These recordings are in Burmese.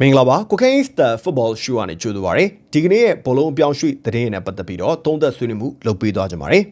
မင်္ဂလာပါကိုကိန်းစတာ football show ကနေကြိုဆိုပါရစေဒီကနေ့ရဲ့ဘောလုံးအပြောင်းရွှေ့သတင်းနဲ့ပတ်သက်ပြီးတော့သုံးသက်ဆွေးနွေးမှုလုပ်ပေးသွားကြပါမယ်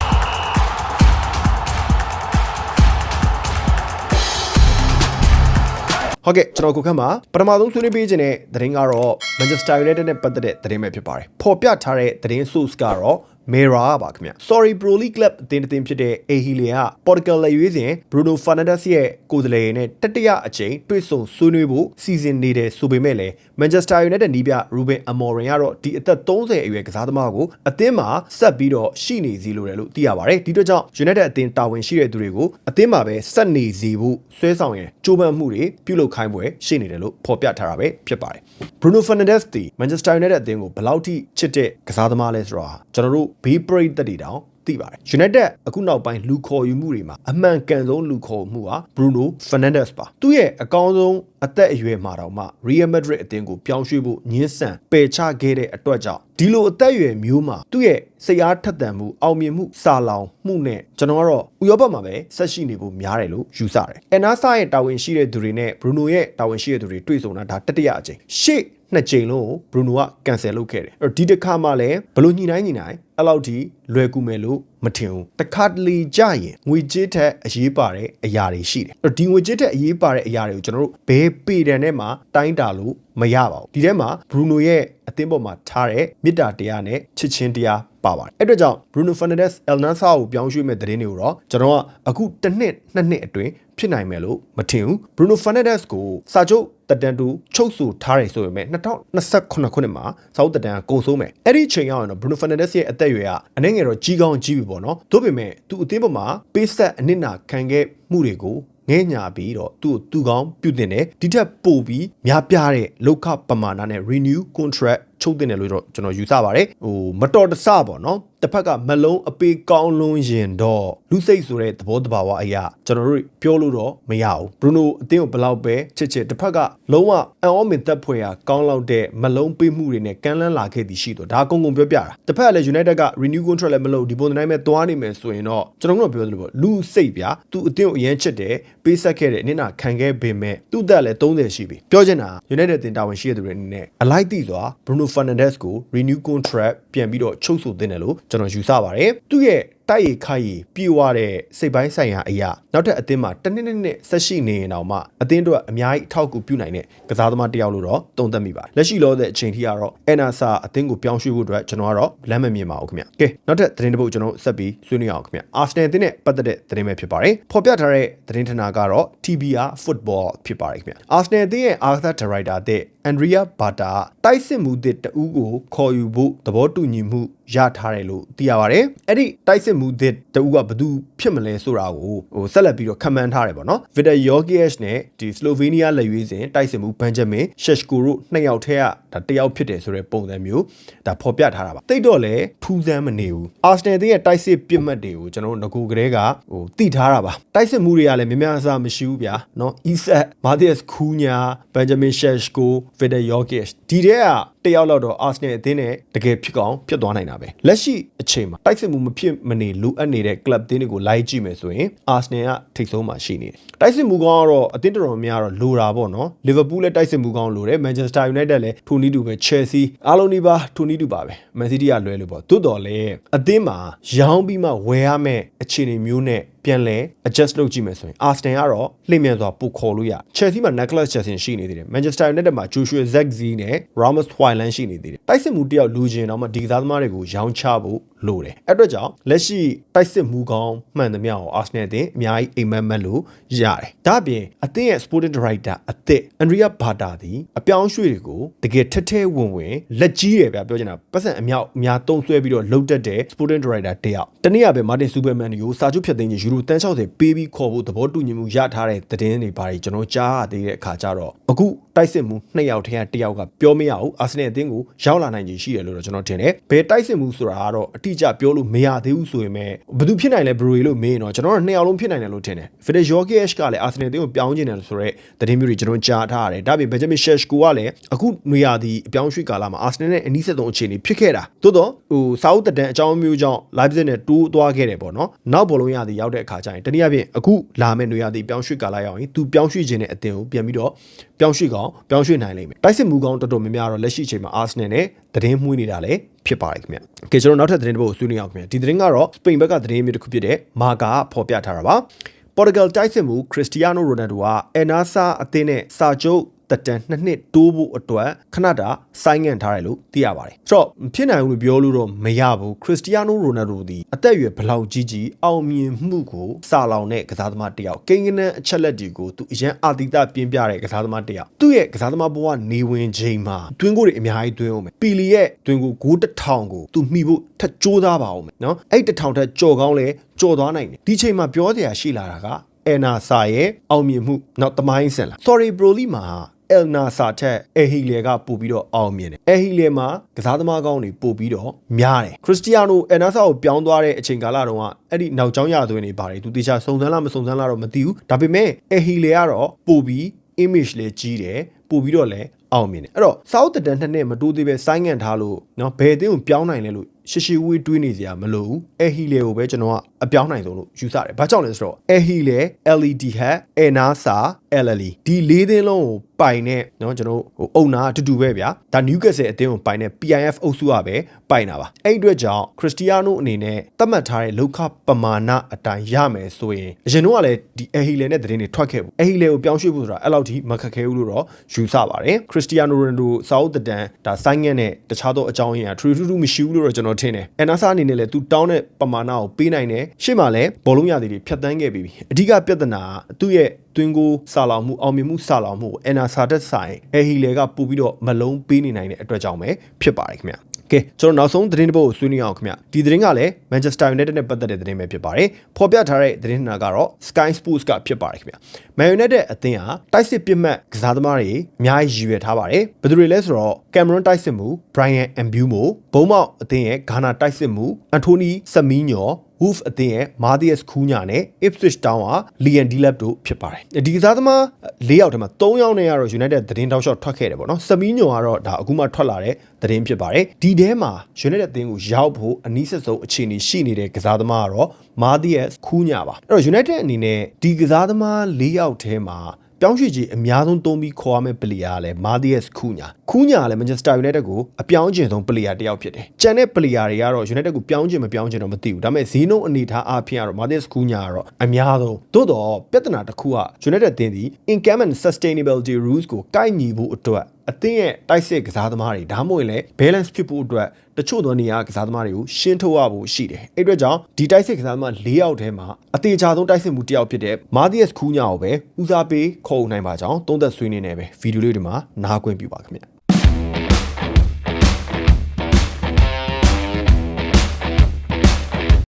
ဟုတ်ကဲ့ကျွန်တော်ကိုခန့်မှာပထမဆုံးဆွေးနွေးပေးခြင်းတဲ့သတင်းကတော့ Manchester United နဲ့ပတ်သက်တဲ့သတင်းပဲဖြစ်ပါတယ်ပေါ်ပြထားတဲ့သတင်း source ကတော့ Mera ပါခင်ဗျ Sorry Pro League Club အသင်းတစ်သင်းဖြစ်တဲ့ Ahile က Portugal လက်ရွေးစဉ် Bruno Fernandes ရဲ့ကိုယ်စားလှယ်နဲ့တတိယအကြိမ်တွေ့ဆုံဆွေးနွေးဖို့စီစဉ်နေတယ်ဆိုပေမဲ့လည်း Manchester United နီးပြ Ruben Amorim ကတော့ဒီအသက်30အရွယ်ကစားသမားကိုအသင်းမှာဆက်ပြီးတော့ရှိနေစီလိုတယ်လို့သိရပါတယ်ဒီအတွက်ကြောင့် United အသင်းတာဝန်ရှိတဲ့သူတွေကိုအသင်းမှာပဲဆက်နေစီဖို့ဆွဲဆောင်ရင်ကြိုးပမ်းမှုတွေပြုလုပ်ခိုင်းပွဲရှိနေတယ်လို့ဖော်ပြထားတာပဲဖြစ်ပါတယ် Bruno Fernandes ဒီ Manchester United အသင်းကိုဘယ်လောက်ထိချစ်တဲ့ကစားသမားလဲဆိုတော့ကျွန်တော်တို့ဘေးပရိသတ်တွေတောင်သိပါတယ် United အခုနောက်ပိုင်းလူခေါ်ယူမှုတွေမှာအမှန်ကန်ဆုံးလူခေါ်မှုဟာ Bruno Fernandes ပါသူ့ရဲ့အကောင်းဆုံးအသက်အရွယ်မှာတောင်မှ Real Madrid အသင်းကိုပြောင်းရွှေ့ဖို့ညှင်းဆန်ပယ်ချခဲ့တဲ့အတွက်ကြောင့်ဒီလိုအသက်အရွယ်မျိုးမှာသူ့ရဲ့စိတ်အားထက်သန်မှုအောင်မြင်မှုစာလောင်မှုနဲ့ကျွန်တော်ကတော့ဥရောပမှာပဲဆက်ရှိနေဖို့များတယ်လို့ယူဆတယ်။ NASA ရဲ့တာဝန်ရှိတဲ့သူတွေနဲ့ Bruno ရဲ့တာဝန်ရှိတဲ့သူတွေတွေ့ဆုံတာဒါတတိယအကြိမ်ရှေ့နှစ်ကြိမ်လုံးကို Bruno ကကန်ဆယ်လုပ်ခဲ့တယ်အဲ့တော့ဒီတစ်ခါမှလည်းဘလို့ညှိနှိုင်းညှိနှိုင်းအဲ့လောက်ထိလွယ်ကူမယ်လို့မထင်ဘူးတစ်ခါတလေကြရင်ငွေကြေးထက်အရေးပါတဲ့အရာတွေရှိတယ်အဲ့တော့ဒီငွေကြေးထက်အရေးပါတဲ့အရာတွေကိုကျွန်တော်တို့ဘယ်ပေတံနဲ့မှတိုင်းတာလို့မရပါဘူးဒီထဲမှာ Bruno ရဲ့အသင်းပေါ်မှာထားတဲ့မေတ္တာတရားနဲ့ချစ်ချင်းတရားပါပါတယ်အဲ့အတွက်ကြောင့် Bruno Fernandes El Nassr ကိုပြောင်းရွှေ့မဲ့သတင်းတွေကိုတော့ကျွန်တော်ကအခုတစ်နှစ်နှစ်နှစ်အတွင်းဖြစ်နိုင်မယ်လို့မထင်ဘူး Bruno Fernandes ကိုစာချုပ်တက်တန်တူချုပ်ဆိုထားတယ်ဆိုပေမဲ့2028ခုနှစ်မှာစာအုပ်တက်တန်ကုန်ဆုံးမယ်အဲ့ဒီချိန်ရောက်ရင်တော့ Bruno Fernandes ရဲ့အသက်အရွယ်ကအနည်းငယ်တော့ကြီးကောင်းကြီးပြီပေါ့နော်ဒါပေမဲ့သူအသင်းပေါ်မှာပေးဆက်အနစ်နာခံခဲ့မှုတွေကိုငဲညာပြီးတော့သူ့ကိုသူကောင်းပြုတ်တင်တယ်ဒီထက်ပိုပြီးများပြားတဲ့လောက်ခပမာဏနဲ့ renew contract ချုပ်တင်တယ်လို့တော့ကျွန်တော်ယူဆပါတယ်ဟိုမတော်တဆပေါ့နော်တစ်ဖက်ကမလုံးအပေကောင်းလွန်းရင်တော့လူစိတ်ဆိုတဲ့သဘောတဘာဝအရာကျွန်တော်တို့ပြောလို့တော့မရဘူးဘရူနိုအသင်းကိုဘယ်လောက်ပဲချစ်ချစ်တစ်ဖက်ကလုံးဝအံ့ဩမင်သက်ဖွယ်ရာကောင်းလောက်တဲ့မလုံးပေးမှုတွေနဲ့ကမ်းလှမ်းလာခဲ့သည်ရှိတော့ဒါအကုန်ကုန်ပြောပြတာတစ်ဖက်ကလည်း United က renew contract လည်းမလုပ်ဒီပုံတိုင်းပဲသွားနေမယ်ဆိုရင်တော့ကျွန်တော်တို့ပြောသလိုပေါ့လူစိတ်ဗျာသူအသင်းကိုအရင်ချစ်တယ်ပေးဆက်ခဲ့တဲ့နင့်နာခံခဲ့ပေမဲ့သူ့သက်လည်း30ရှိပြီပြောချင်တာ United တင်တာဝန်ရှိတဲ့သူတွေအနေနဲ့အလိုက်သိစွာ Bruno Fernandes ကို renew contract ပြန်ပြီးတော့ချုပ်ဆိုသင့်တယ်လို့ကျွန်တော်ယူဆပါတယ်သူ့ရဲ့တိုက်ရိုက်ခိုက်ရီပြေဝတဲ့စိတ်ပိုင်းဆိုင်ရာအရာနောက်ထပ်အသင်းမှာတနည်းနည်းနဲ့ဆက်ရှိနေရင်တော့မှအသင်းတို့အများကြီးအထောက်အကူပြုနိုင်တဲ့ကစားသမားတစ်ယောက်လို့တော့သုံးသပ်မိပါတယ်လက်ရှိလောတဲ့အချိန်ထိကတော့ NASA အသင်းကိုပြောင်းရွှေ့ဖို့အတွက်ကျွန်တော်ကတော့လမ်းမမြင်ပါဘူးခင်ဗျကဲနောက်ထပ်သတင်းတစ်ပုဒ်ကျွန်တော်ဆက်ပြီးဆွေးနွေးအောင်ခင်ဗျ Arsenal အသင်းနဲ့ပတ်သက်တဲ့သတင်းပဲဖြစ်ပါတယ်ဖော်ပြထားတဲ့သတင်းဌာနကတော့ TBR Football ဖြစ်ပါတယ်ခင်ဗျ Arsenal အသင်းရဲ့ Arthur Director တဲ့အန်ဒရီယာဘာတာတိုက်စစ်မှုတစ်တဦးကိုခေါ်ယူဖို့သဘောတူညီမှု ရထားတယ်လို့သိရပါတယ်။အဲ့ဒီတိုက်စစ်မှုတစ်တဦးကဘသူဖြစ်မလဲဆိုတာကိုဟိုဆက်လက်ပြီးတော့ခန့်မှန်းထားတယ်ပေါ့နော်။ Victor Yorkies နဲ့ဒီစလိုဗေးနီးယားလက်ရွေးစဉ်တိုက်စစ်မှုဘန်ဂျမင်ရှက်ရှ်ကိုတို့နှစ်ယောက်ထဲက ဒါတယောက်ဖြစ်တယ်ဆိုတဲ့ပုံစံမျိုးဒါဖော်ပြထားတာပါ။တိတ်တော့လဲထူးဆန်းမနေဘူး။ Arsenal ရဲ့တိုက်စစ်ပြစ်မှတ်တွေကိုကျွန်တော်တို့ငကိုကလေးကဟိုတိထားတာပါ။တိုက်စစ်မှုတွေကလည်းများများအစားမရှိဘူးဗျာ။နော်။ Isak, Matthias Cunha, Benjamin Sheshko, Victor Yorkies ဒီတဲ့ကတယောက်လောက်တော့ Arsenal အသင်းနဲ့တကယ်ဖြစ်ကောင်းဖြစ်သွားနိုင်တာပဲလက်ရှိအချိန်မှာတိုက်စစ်မှုမဖြစ်မနေလိုအပ်နေတဲ့ club တင်းတွေကိုလိုက်ကြည့်မယ်ဆိုရင် Arsenal ကထိပ်ဆုံးမှာရှိနေတယ်တိုက်စစ်မှုကောင်းကတော့အသင်းတော်တော်များတော့လိုတာပေါ့နော် Liverpool လည်းတိုက်စစ်မှုကောင်းလိုတယ် Manchester United လည်းထိုနည်းတူပဲ Chelsea အားလုံးဒီပါထိုနည်းတူပါပဲ Man City ကလွဲလို့ပေါ့သို့တော်လည်းအသင်းမှာရောင်းပြီးမှဝယ်ရမယ့်အခြေအနေမျိုးနဲ့ ပြန်လဲ adjust လုပ်ကြည့်မယ်ဆိုရင် Arsenal ကတော့လှည့်မြန်စွာပို့ခေါ်လို့ရ Chelsea မှာ Nicholas Jackson ရှိနေသေးတယ် Manchester United မှာ Joshua Zirkzee နဲ့ Ramos Hojlund ရှိနေသေးတယ်တိုက်စစ်မှုတယောက်လူချင်းတော့မှဒီကစားသမားတွေကိုရောင်းချဖို့လိုတယ်အဲ့အတွက်ကြောင့်လက်ရှိတိုက်စစ်မှုကောင်းမှန်သမျှကို Arsenal အသင်းအများကြီးအိမ်မက်မက်လို့ရတယ်ဒါအပြင်အသင်းရဲ့ Sporting Director အသစ် Andrea Bata သည်အပြောင်းရွှေ့တွေကိုတကယ်ထက်ထဲဝင်ဝင်လက်ကြီးတယ်ဗျာပြောချင်တာပတ်စံအမြောက်အများတုံးဆွဲပြီးတော့လှုပ်တတ်တဲ့ Sporting Director တယောက်တနေ့ကပဲ Martin Superman ကိုစာချုပ်ဖြတ်သိမ်းခြင်းယူရိုတန်း60ပေးပြီးခေါ်ဖို့သဘောတူညီမှုရထားတဲ့သတင်းတွေပါတယ်ကျွန်တော်ကြားရသေးတဲ့အခါကျတော့အခုတိုက်စစ်မှုနှစ်ယောက်ထဲကတစ်ယောက်ကပြောမရဘူးအာဆင်နယ်အသင်းကိုရောက်လာနိုင်ခြေရှိတယ်လို့တော့ကျွန်တော်ထင်တယ်ဘယ်တိုက်စစ်မှုဆိုတာကတော့အတိအကျပြောလို့မရသေးဘူးဆိုရင်ပဲဘယ်သူဖြစ်နိုင်လဲဘရူရီလို့မေးရင်တော့ကျွန်တော်တို့နှစ်ယောက်လုံးဖြစ်နိုင်တယ်လို့ထင်တယ်ဖီဒယ်ယော့ကီအက်ရှ်ကလည်းအာဆင်နယ်အသင်းကိုပြောင်းကျင်တယ်ဆိုတော့သတင်းမျိုးတွေကျွန်တော်ကြားထားရတယ်ဒါပြင်ဘယ်ဂျမင်ရှက်ရှ်ကိုကလည်းအခုနေရာဒီအပြောင်းရွှေ့ကာလမှာအာဆင်နယ်နဲ့အနီးစပ်ဆုံးအခြေအနေဖြစ်ခဲ့တာသို့တော့ဟိုစာအုပ်တန်အကြောင်းမျိုးကြောင့် live နဲ့တိုးသွားခဲ့တယ်ပေါ့နော်နောက်ဘောလုံးရသည်ရောက်တဲ့တဲ့အခါကျရင်တနည်းအားဖြင့်အခုလာမယ့်နွေရာသီပြောင်းရွှေ့ကာလရောက်ရင်သူပြောင်းရွှေ့ခြင်းတဲ့အတင်ကိုပြန်ပြီးတော့ပြောင်းရွှေ့ကောင်ပြောင်းရွှေ့နိုင်လိမ့်မယ်တိုက်စစ်မှုကောင်တော်တော်များများတော့လက်ရှိအချိန်မှာအာဆနယ်နဲ့သတင်းမှုနေတာလည်းဖြစ်ပါတယ်ခင်ဗျ။ကဲကျွန်တော်နောက်ထပ်သတင်းတစ်ပုဒ်ကိုဆွေးနွေးအောင်ခင်ဗျ။ဒီသတင်းကတော့စပိန်ဘက်ကသတင်းမျိုးတစ်ခုဖြစ်တဲ့မာကာကဖော်ပြထားတာပါ။ပေါ်တူဂယ်တိုက်စစ်မှုခရစ္စတီယာနိုရိုနယ်ဒိုကအဲနာဆာအသင်းနဲ့စာချုပ် တက်တန်နှစ်နှစ်တိုးဖို့အတွက်ခဏတာဆိုင်းငံ့ထားတယ်လို့သိရပါတယ်။ဆိုတော့မဖြစ်နိုင်ဘူးလို့ပြောလို့တော့မရဘူးခရစ္စတီယာနိုရိုနယ်ဒိုဒီအသက်အရွယ်ဘယ်လောက်ကြီးကြီးအောင်မြင်မှုကိုစာလောင်တဲ့ကစားသမားတစ်ယောက်ကိန်းဂဏန်းအချက်လက်တွေကိုသူအရန်အာတိတပြင်းပြတဲ့ကစားသမားတစ်ယောက်သူ့ရဲ့ကစားသမားဘဝနေဝင်ချိန်မှာတွင်းကိုတွေအများကြီးတွင်းအောင်မယ်ပီလီရဲ့တွင်းကိုဂိုးတစ်ထောင်ကိုသူမှီဖို့ထက်ကြိုးစားပါအောင်မယ်နော်အဲ့တစ်ထောင်ထက်ကြော်ကောင်းလဲကြော်သွားနိုင်တယ်ဒီချိန်မှာပြောစရာရှိလာတာကအယ်နာဆာရဲ့အောင်မြင်မှုနောက်တမိုင်းစင်လာ sorry broly မှာ အယ်နာဆာထက်အဟီလေကပို့ပြီးတော့အောင်မြင်တယ်အဟီလေမှာကစားသမားကောင်းတွေပို့ပြီးတော့များတယ်ခရစ္စတီယာနိုအယ်နာဆာကိုပြောင်းသွားတဲ့အချိန်ကာလတုန်းကအဲ့ဒီနောက်ကျောင်းရသွင်းနေပါတယ်သူတေချာစုံစမ်းလားမစုံစမ်းလားတော့မသိဘူးဒါပေမဲ့အဟီလေကတော့ပို့ပြီး image လေးကြီးတယ်ပို့ပြီးတော့လည်းအောင်မြင်တယ်အဲ့တော့ South တန်နှစ်နှစ်မတိုးသေးပဲဆိုင်းငံ့ထားလို့เนาะဘယ်အသင်းကိုပြောင်းနိုင်လဲလို့ ရှရှိဝေးတွေးနေစရာမလိုဘူးအဟီလေကိုပဲကျွန်တော်ကအပြောင်းနိုင်ဆုံးလို့ယူဆတယ်ဘာကြောင့်လဲဆိုတော့အဟီလေ LED hat အနာစာ LLE ဒီလေးသင်းလုံးကိုပိုင်တဲ့เนาะကျွန်တော်ဟိုအုံနာအတူတူပဲဗျာဒါ Newcastle အသင်းကိုပိုင်တဲ့ PIF အုပ်စုကပဲပိုင်တာပါအဲ့ဒီအတွက်ကြောင့်ခရစ္စတီယာနိုအနေနဲ့သတ်မှတ်ထားတဲ့လောက်ခပမာဏအတိုင်းရမယ်ဆိုရင်အရင်တော့ကလည်းဒီအဟီလေနဲ့သတင်းတွေထွက်ခဲ့ဘူးအဟီလေကိုပြောင်းရွှေ့ဖို့ဆိုတာအဲ့လောက်ထိမခက်ခဲဘူးလို့တော့ယူဆပါတယ်ခရစ္စတီယာနိုရိုနယ်ဒိုစာအုပ်တန်ဒါဆိုင်းငက်နဲ့တခြားသောအကြောင်းအရာထူထူထူမရှိဘူးလို့တော့ကျွန်တော် ာ်ထင်တယ်အနာဆာအနေနဲ့လည်းသူတောင်းတဲ့ပမာဏကိုပေးနိုင်တယ်ရှေ့မှာလည်းဘောလုံးရသည်တွေဖြတ်တန်းခဲ့ပြီးပြီအဓိကပြဿနာကသူ့ရဲ့တွင်းကိုစာလောင်မှုအောင်မြင်မှုစာလောင်မှုကိုအန်နာစာတက်ဆိုင်အဟီလေကပို့ပြီးတော့မလုံးပေးနေနိုင်တဲ့အတွက်ကြောင့်ပဲဖြစ်ပါတယ်ခင်ဗျ ကဲကျွန်တော်နောက်ဆုံးသတင်းတစ်ပုဒ်ကိုဆွေးနွေးအောင်ခင်ဗျဒီသတင်းကလည်း Manchester United နဲ့ပတ်သက်တဲ့သတင်းပဲဖြစ်ပါတယ်ဖော်ပြထားတဲ့သတင်းနာကတော့ Sky Sports ကဖြစ်ပါတယ်ခင်ဗျ Man United အသင်းဟာတိုက်စစ်ပစ်မှတ်ကစားသမားတွေအများကြီးရည်ရွယ်ထားပါတယ်ဘယ်သူတွေလဲဆိုတော့ Cameron တိုက်စစ်မှု Brian Mbumo ဘုံမောက်အသင်းရဲ့ Ghana တိုက်စစ်မှု Anthony Semenyo Wolf အသင်းရဲ့ Matthias Cunha နဲ့ Ipswich Town ဟာ Liam Delap တို့ဖြစ်ပါတယ်။ဒီကစားသမား၄ယောက်ထဲမှာ၃ယောက်နဲ့ကတော့ United သတင်းတောက်လျှောက်ထွက်ခဲ့တယ်ပေါ့နော်။ Semenyo ကတော့ဒါအခုမှထွက်လာတဲ့သတင်းဖြစ်ပါတယ်။ဒီထဲမှာ United အသင်းကိုရောက်ဖို့အနည်းဆက်ဆုံးအခြေအနေရှိနေတဲ့ကစားသမားကတော့ Matthias Cunha ပါ။အဲ့တော့ United အနေနဲ့ဒီကစားသမား၄ယောက်ထဲမှာ ပြောင်းရွှေ့ကြီးအများဆုံးသုံးပြီးခေါ်ရမယ့်ပလီယာကလည်း Matthias Cunha Cunha ကလည်း Manchester United ကိုအပြောင်းကျင်ဆုံးပလီယာတစ်ယောက်ဖြစ်တယ်။ကျန်တဲ့ပလီယာတွေကတော့ United ကိုပြောင်းကျင်မပြောင်းကျင်တော့မသိဘူး။ဒါပေမဲ့ဈေးနှုန်းအနေထားအားဖြင့်ကတော့ Matthias Cunha ကတော့အများဆုံး။သို့တော့ပြဿနာတစ်ခုက United တင်းဒီ income and sustainability rules ကိုကိုက်ညီဖို့အတွက်အသင်းရဲ့တိုက်စစ်ကစားသမားတွေဒါမှမဟုတ်လည်း balance ဖြစ်ဖို့အတွက်တချို့သောနေရာကစားသမားတွေကိုရှင်းထုတ်ရဖို့ရှိတယ်အဲ့အတွက်ကြောင့်ဒီတိုက်စစ်ကစားသမား၄ယောက်ထဲမှာအသေးချာဆုံးတိုက်စစ်မှုတစ်ယောက်ဖြစ်တဲ့ Matthias Cunha ကိုပဲဦးစားပေးခေါ်နိုင်ပါကြောင်းသုံးသက်ဆွေးနွေးနေပဲဗီဒီယိုလေးဒီမှာနားကွင်းပြပါခင်ဗျ